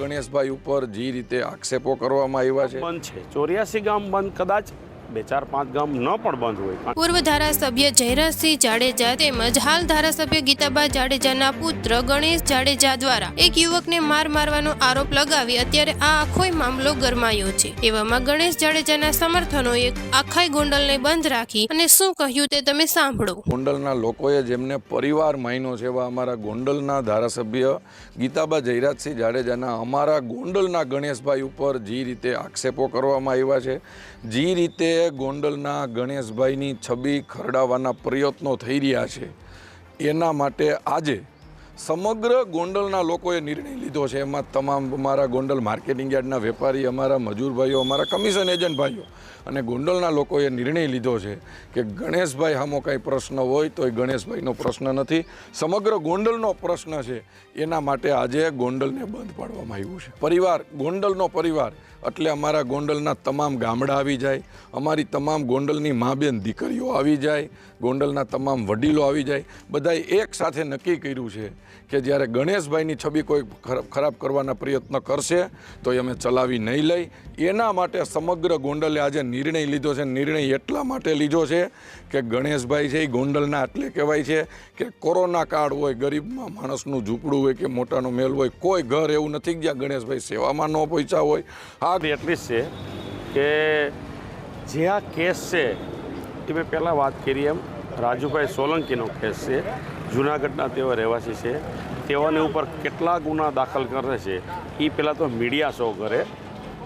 ગણેશભાઈ ઉપર જે રીતે આક્ષેપો કરવામાં આવ્યા છે. બંધ છે. ચોર્યાસી ગામ બંધ કદાચ બે ચાર પાંચ ગામ ન પણ બંધ હોય. પૂર્વ ધારાસભ્ય જયરાજસિંહ જાડેજા તેમજ હાલ ધારાસભ્ય ગીતાબા જાડેજાના પુત્ર ગણેશ જાડેજા દ્વારા એક યુવકને માર મારવાનો આરોપ લગાવી અત્યારે આ આખોય મામલો ગરમાયો છે. એવામાં ગણેશ જાડેજાના સમર્થનોએ આખાય ગોંડલને બંધ રાખી અને શું કહ્યું તે તમે સાંભળો. ગોંડલના લોકોએ જેમને પરિવાર માન્યો છે એવા અમારા ગોંડલના ધારાસભ્ય ગીતાબા જયરાજસિંહ જાડેજાના અમારા ગોંડલના ગણેશભાઈ ઉપર જે રીતે આક્ષેપો કરવામાં આવ્યા છે જે રીતે ગોંડલના ગણેશભાઈની છબી ખરડાવવાના પ્રયત્નો થઈ રહ્યા છે. એના માટે આજે સમગ્ર ગોંડલના લોકોએ નિર્ણય લીધો છે. એમાં તમામ અમારા ગોંડલ માર્કેટિંગ યાર્ડના વેપારી, અમારા મજૂરભાઈઓ, અમારા કમિશન એજન્ટ ભાઈઓ અને ગોંડલના લોકોએ નિર્ણય લીધો છે કે ગણેશભાઈ આમો કાંઈ પ્રશ્ન હોય તો એ ગણેશભાઈનો પ્રશ્ન નથી. સમગ્ર ગોંડલનો પ્રશ્ન છે. એના માટે આજે ગોંડલને બંધ પાડવામાં આવ્યું છે. પરિવાર, ગોંડલનો પરિવાર એટલે અમારા ગોંડલના તમામ ગામડા આવી જાય, અમારી તમામ ગોંડલની મા બેન દીકરીઓ આવી જાય, ગોંડલના તમામ વડીલો આવી જાય. બધાએ એક સાથે નક્કી કર્યું છે કે જ્યારે ગણેશભાઈની છબી કોઈ ખરાબ કરવાના પ્રયત્ન કરશે, તો એ અમે ચલાવી નહીં લઈ. એના માટે સમગ્ર ગોંડલે આજે નિર્ણય લીધો છે, નિર્ણય એટલા માટે લીધો છે કે ગણેશભાઈ છે એ ગોંડલના એટલે કહેવાય છે કે કોરોના કાળ હોય, ગરીબમાં માણસનું ઝૂંપડું હોય કે મોટાનો મેલ હોય, કોઈ ઘર એવું નથી જ્યાં ગણેશભાઈ સેવામાં ન પહોંચ્યા હોય. આ કે એટલી જ છે કે જે આ કેસ છે, એ મેં પહેલાં વાત કરી એમ, રાજુભાઈ સોલંકીનો કેસ છે, જૂનાગઢના તેઓ રહેવાસી છે, તેઓની ઉપર કેટલા ગુના દાખલ કરે છે એ પહેલાં તો મીડિયા શો કરે.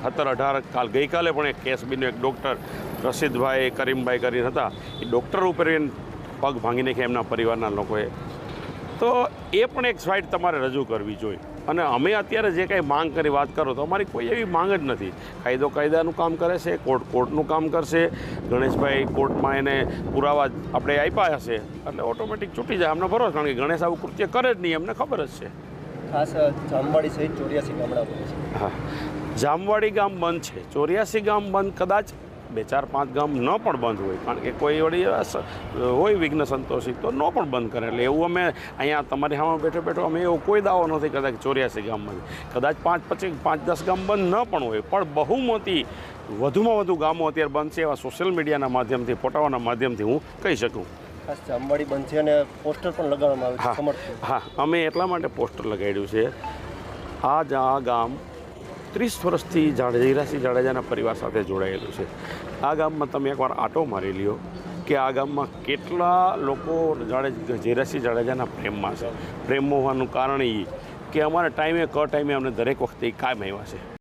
સત્તર અઢાર કાલ ગઈકાલે પણ એક કેસ બીનો એક ડૉક્ટર રશીદભાઈ, કરીમભાઈ કરીને હતા. એ ડૉક્ટર ઉપર પગ ભાંગી નાખ્યા એમના પરિવારના લોકોએ. તો એ પણ એક સાઇડ તમારે રજૂ કરવી જોઈએ. અને અમે અત્યારે જે કાંઈ માંગ કરી વાત કરો તો અમારી કોઈ એવી માંગ જ નથી. કાયદો કાયદાનું કામ કરે છે કોર્ટ કોર્ટનું કામ કરશે. ગણેશભાઈ કોર્ટમાં એને પુરાવા આપણે આપ્યા હશે એટલે ઓટોમેટિક છૂટી જાય. અમને ભરોસો કારણ કે ગણેશ આવું કૃત્ય કરે જ નહીં એમને ખબર જ છે. ખાસ જામવાડી સહિત ચોર્યાસી ગામડા છે. હા. જામવાડી ગામ બંધ છે ચોર્યાસી ગામ બંધ કદાચ બે ચાર પાંચ ગામ ન પણ બંધ હોય કારણ કે કોઈ વળી હોય વિઘ્ન સંતોષી તો ન પણ બંધ કરે. એટલે એવું અમે અહીંયા તમારી સામે બેઠો બેઠો અમે એવો કોઈ દાવો નથી કદાચ ચોર્યાસી ગામમાં કદાચ પાંચ પચીસ પાંચ દસ ગામ બંધ ન પણ હોય પણ બહુમતી વધુમાં વધુ ગામો અત્યારે બંધ છે એવા સોશિયલ મીડિયાના માધ્યમથી ફોટાઓના માધ્યમથી હું કહી શકું. અંબાડી બંધ છે અને પોસ્ટર પણ લગાવવામાં આવ્યું હા હા અમે એટલા માટે પોસ્ટર લગાડ્યું છે. આ જ આ ગામ ત્રીસ વર્ષથી જાડે જયરાસિંહ જાડેજાના પરિવાર સાથે જોડાયેલું છે. આ ગામમાં તમે એકવાર આટો મારી લ્યો કે આ ગામમાં કેટલા લોકો જાડે જયરાસિંહ જાડેજાના પ્રેમમાં છે. પ્રેમ હોવાનું કારણ એ કે અમારા ટાઈમે ક ટાઈમે અમને દરેક વખતે કાયમ આવ્યા છે.